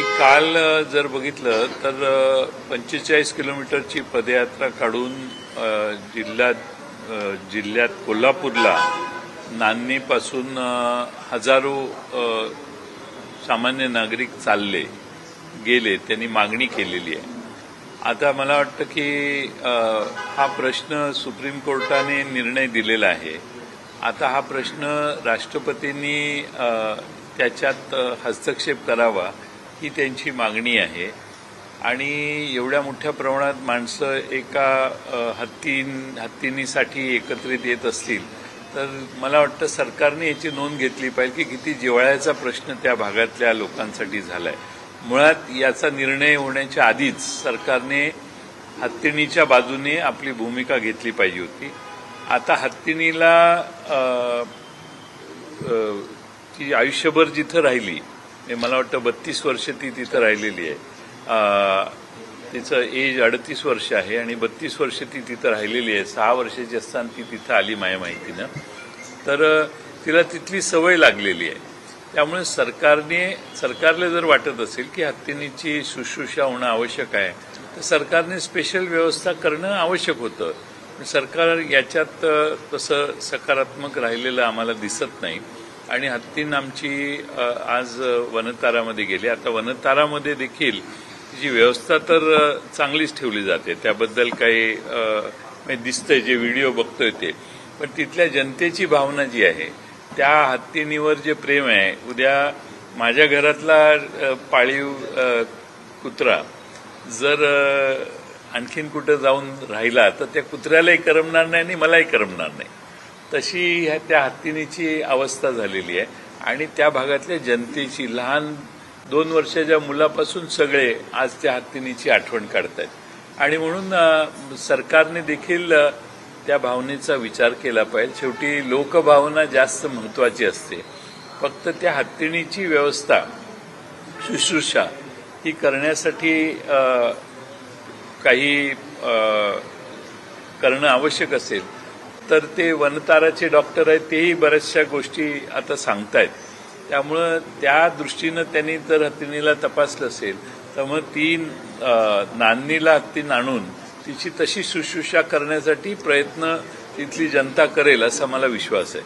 आणि काल जर बघितलं तर पंचेचाळीस किलोमीटरची पदयात्रा काढून जिल्ह्यात जिल्ह्यात कोल्हापूरला नान्नीपासून हजारो सामान्य नागरिक चालले गेले त्यांनी मागणी केलेली आहे. आता मला वाटतं की हा प्रश्न सुप्रीम कोर्टाने निर्णय दिलेला आहे. आता हा प्रश्न राष्ट्रपतींनी त्याच्यात हस्तक्षेप करावा ही त्यांची मागणी आहे. आणि एवढ्या मोठ्या प्रमाणात माणसं एका हत्तीं हत्तींनीसाठी हत्तीनीसाठी एकत्रित येत असतील तर मला वाटतं सरकारने याची नोंद घेतली पाहिजे की किती जिवाळ्याचा प्रश्न त्या भागातल्या लोकांसाठी झालाय. मुळात याचा निर्णय होण्याच्या आधीच सरकारने हत्तीणीच्या बाजूने आपली भूमिका घेतली पाहिजे होती. आता हत्तीणीला ती आयुष्यभर जिथं राहिली मला वाटतं बत्तीस वर्ष ती तिथं राहिलेली आहे. तिचं एज अडतीस वर्ष आहे आणि बत्तीस वर्ष ती तिथं राहिलेली आहे. सहा वर्षाची असताना ती तिथं आली माझ्या माहितीनं. तर तिला तिथली सवय लागलेली आहे. त्यामुळे सरकारने सरकारला जर वाटत असेल की हत्तीनीची शुश्रूषा होणं आवश्यक आहे तर सरकारने स्पेशल व्यवस्था करणं आवश्यक होतं. सरकार याच्यात तसं सकारात्मक राहिलेलं आम्हाला दिसत नाही. आणि हत्तीन आमची आज वनतारामध्ये गेली. आता वनतारामध्ये देखील तिची व्यवस्था तर चांगलीच ठेवली जाते. त्याबद्दल काही दिसतंय जे व्हिडिओ बघतोय ते. पण तिथल्या जनतेची भावना जी आहे त्या हत्तीनीवर जे प्रेम आहे उद्या माझ्या घरातला पाळीव कुत्रा जर आणखीन कुठं जाऊन राहिला तर त्या कुत्र्यालाही करमणार नाही आणि मलाही करमणार नाही. तशी ह्या त्या हत्तीनीची अवस्था झालेली आहे. आणि त्या भागातल्या जनतेची लहान दोन वर्षाच्या मुलापासून सगळे आज त्या हत्तीनीची आठवण काढतायत. आणि म्हणून सरकारने देखील त्या भावनेचा विचार केला पाहिजे. शेवटी लोकभावना जास्त महत्वाची असते. फक्त त्या हत्तीणीची व्यवस्था शुश्रूषा ही करण्यासाठी काही करणं आवश्यक असेल तर ते वनताराचे डॉक्टर आहेत तेही बऱ्याचशा गोष्टी आता सांगतायत. त्यामुळं त्या दृष्टीनं त्यांनी जर हत्तीनीला तपासलं असेल तर मग ती अ, नांदणीला हत्तीन आणून तिची तशी शुश्रूषा करण्यासाठी प्रयत्न तिथली जनता करेल असा मला विश्वास आहे.